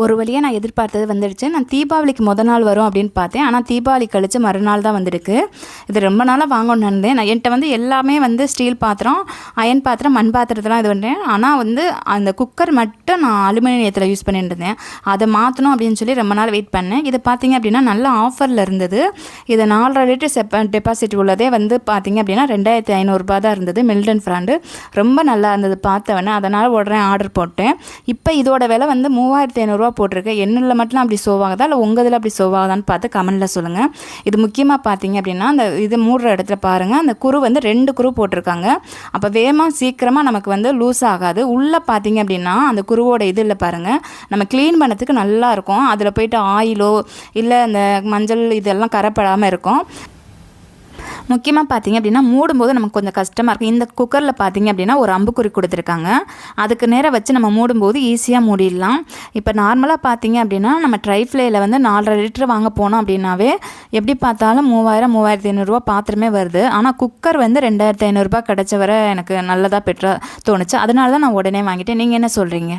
ஒரு வழியாக நான் எதிர்பார்த்தது வந்துடுச்சு. நான் தீபாவளிக்கு முத நாள் வரும் அப்படின்னு பார்த்தேன். ஆனால் தீபாவளி கழித்து மறுநாள் தான் வந்திருக்கு. இது ரொம்ப நாளாக வாங்கணும்னு இருந்தேன் நான் என்கிட்ட வந்து எல்லாமே வந்து ஸ்டீல் பாத்திரம் அயன் பாத்திரம் மண் பாத்திரத்தெல்லாம் இது பண்ணுறேன் ஆனால் வந்து அந்த குக்கர் மட்டும் நான் அலுமினியத்தில் யூஸ் பண்ணிட்டு இருந்தேன். அதை மாற்றணும் அப்படின்னு சொல்லி ரொம்ப நாள் வெயிட் பண்ணேன். இது பார்த்தீங்க அப்படின்னா நல்ல ஆஃபரில் இருந்தது. இது நாலரை லிட்டர் செப்ப டெபாசிட் உள்ளதே வந்து பார்த்தீங்க அப்படின்னா ரெண்டாயிரத்தி ஐநூறுரூபா தான் இருந்தது. மில்டன் ஃப்ராண்டு ரொம்ப நல்லா இருந்தது. பார்த்தவொடனே அதனால் உடனே ஆர்டர் போட்டேன். இப்போ இதோட விலை வந்து மூவாயிரத்தி ஐநூறுரூவா போட்டிருக்கு. என்னில் மட்டும் அப்படி சோவாகுதா? இல்லை உங்கள் இதில் அப்படி சோவாகுதான்னு பார்த்து கமெண்ட்டில் சொல்லுங்கள் இது முக்கியமாக பார்த்தீங்க அப்படின்னா அந்த இது மூடுற இடத்துல பாருங்கள் அந்த குரு வந்து ரெண்டு குரு போட்டிருக்காங்க. அப்போ வேகமாக சீக்கிரமாக நமக்கு வந்து லூஸ் ஆகாது. உள்ளே பார்த்தீங்க அப்படின்னா அந்த குருவோட இது இல்லை பாருங்கள் நம்ம க்ளீன் பண்ணதுக்கு நல்லா இருக்கும். அதில் போயிட்டு ஆயிலோ இல்லை அந்த மஞ்சள் இதெல்லாம் கரைப்படாமல் இருக்கும். முக்கியமாக பார்த்தீங்க அப்படின்னா மூடும்போது நமக்கு கொஞ்சம் கஷ்டமாக இருக்கும். இந்த குக்கரில் பார்த்தீங்க அப்படின்னா ஒரு அம்புக்குறி கொடுத்துருக்காங்க. அதுக்கு நேராக வச்சு நம்ம மூடும்போது ஈஸியாக மூடிடலாம். இப்போ நார்மலாக பார்த்தீங்க அப்படின்னா நம்ம ட்ரைஃப்ளேயில் வந்து நாலரை லிட்டர் வாங்க போனோம் அப்படின்னாவே எப்படி பார்த்தாலும் மூவாயிரம் மூவாயிரத்தி ஐநூறுரூவா பாத்திரமே வருது. ஆனால் குக்கர் வந்து ரெண்டாயிரத்தி ஐநூறுரூபா கிடச்ச வரை எனக்கு நல்லதாக பெற்ற தோணுச்சு. அதனால தான் நான் உடனே வாங்கிட்டேன். நீங்கள் என்ன சொல்கிறீங்க